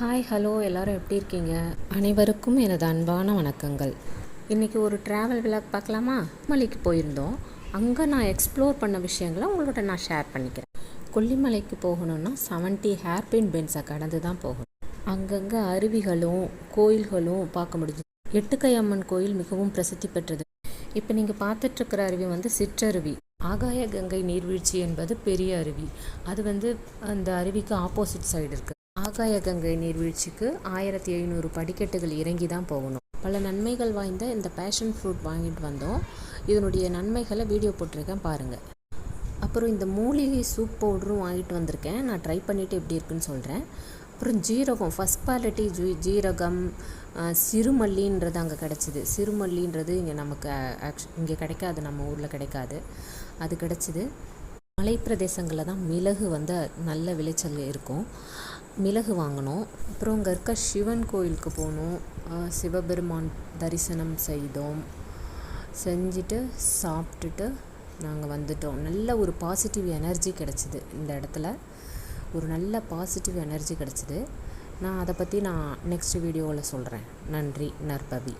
Hi hello எல்லோரும் எப்படி இருக்கீங்க? அனைவருக்கும் எனது அன்பான வணக்கங்கள். இன்றைக்கி ஒரு ட்ராவல் விளாக் பார்க்கலாமா? மலைக்கு போயிருந்தோம். அங்கே நான் எக்ஸ்ப்ளோர் பண்ண விஷயங்களை உங்களோட நான் ஷேர் பண்ணிக்கிறேன். கொல்லிமலைக்கு போகணுன்னா செவன்ட்டி ஹேர்பின் பென்ஸை கடந்து தான் போகணும். அங்கங்கே அருவிகளும் கோயில்களும் பார்க்க முடிஞ்சது எட்டுக்கையம்மன் கோயில் மிகவும் பிரசித்தி பெற்றது. இப்போ நீங்கள் பார்த்துட்ருக்கிற அருவி வந்து சிற்றருவி. ஆகாய கங்கை நீர்வீழ்ச்சி என்பது பெரிய அருவி. அது வந்து அந்த அருவிக்கு ஆப்போசிட் சைடு இருக்குது ஆகாய கங்கை நீர்வீழ்ச்சிக்கு ஆயிரத்தி ஐநூறு படிக்கட்டுகள் இறங்கி தான் போகணும். பல நன்மைகள் வாய்ந்த இந்த பேஷன் ஃப்ரூட் வாங்கிட்டு வந்தோம். இதனுடைய நன்மைகளை வீடியோ போட்டிருக்கேன் பாருங்கள் அப்புறம் இந்த மூலிகை சூப் பவுடரும் வாங்கிட்டு வந்திருக்கேன். நான் ட்ரை பண்ணிவிட்டு எப்படி இருக்குன்னு சொல்கிறேன் அப்புறம் ஜீரகம் ஃபஸ்ட் குவாலிட்டி ஜூ ஜீரகம் சிறுமல்லின்றது அங்கே கிடச்சிது. சிறுமல்லின்றது இங்கே நமக்கு ஆக்ஷ் இங்கே கிடைக்காது நம்ம ஊரில் கிடைக்காது. அது கிடச்சிது. மலைப்பிரதேசங்களில் தான் மிளகு வந்து நல்ல விளைச்சல் இருக்கும். மிளகு வாங்கினோம் அப்புறம் இங்கே இருக்க சிவன் கோயிலுக்கு போனோம் சிவபெருமான் தரிசனம் செய்தோம். செஞ்சுட்டு சாப்பிட்டுட்டு நாங்கள் வந்துட்டோம். நல்ல ஒரு பாசிட்டிவ் எனர்ஜி கிடச்சிது இந்த இடத்துல. ஒரு நல்ல பாசிட்டிவ் எனர்ஜி கிடச்சிது. நான் அதை பற்றி நான் நெக்ஸ்ட் வீடியோவில் சொல்கிறேன் நன்றி நற்பவி.